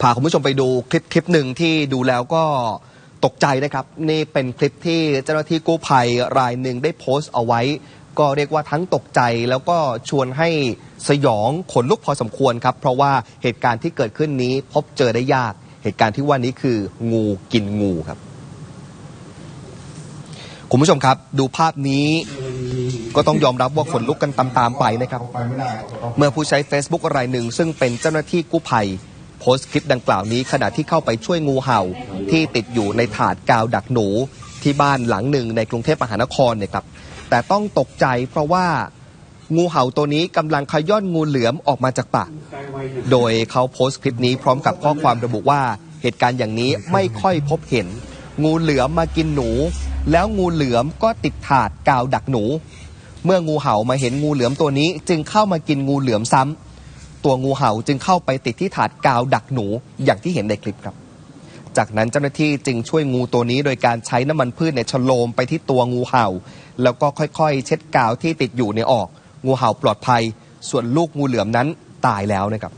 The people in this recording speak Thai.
พาคุณผู้ชมไปดูคลิปคลิปหนึ่งที่ดูแล้วก็ตกใจนะครับ นี่เป็นคลิปที่เจ้าหน้าที่กู้ภัยรายหนึ่งได้โพสต์เอาไว้ ก็เรียกว่าทั้งตกใจแล้วก็ชวนให้สยองขนลุกพอสมควรครับ เพราะว่าเหตุการณ์ที่เกิดขึ้นนี้พบเจอได้ยาก เหตุการณ์ที่ว่านี้คืองูกินงูครับ คุณผู้ชมครับ ดูภาพนี้ก็ต้องยอมรับว่าขนลุกกันตามๆไปนะครับ เมื่อผู้ใช้ Facebook รายหนึ่งซึ่งเป็นเจ้าหน้าที่กู้ภัย โพสต์คลิปดังกล่าวนี้ขณะที่เข้าไปช่วยงูเห่าที่ติดอยู่ในถาดกาวดักหนูที่บ้านหลังหนึ่งในกรุงเทพมหานครเนี่ยครับแต่ต้องตกใจเพราะว่างูเห่าตัวนี้กำลังขย้อนงูเหลือมออกมาจากปากโดยเขาโพสต์คลิปนี้พร้อมกับข้อความระบุว่าเหตุการณ์อย่างนี้ไม่ค่อยพบเห็น งูเหลือมมากินหนู แล้วงูเหลือมก็ติดถาดกาวดักหนู เมื่องูเห่ามาเห็นงูเหลือมตัวนี้จึงเข้ามากินงูเหลือมซ้ำ ตัวงูเห่าจึงเข้าไปติดที่ถาดกาวดักหนูอย่างที่เห็นในคลิปครับ จากนั้นเจ้าหน้าที่จึงช่วยงูตัวนี้โดยการใช้น้ำมันพืชในฉโลมไปที่ตัวงูเห่า แล้วก็ค่อยๆ เช็ดกาวที่ติดอยู่ในออก งูเห่าปลอดภัย ส่วนลูกงูเหลือมนั้นตายแล้วนะครับ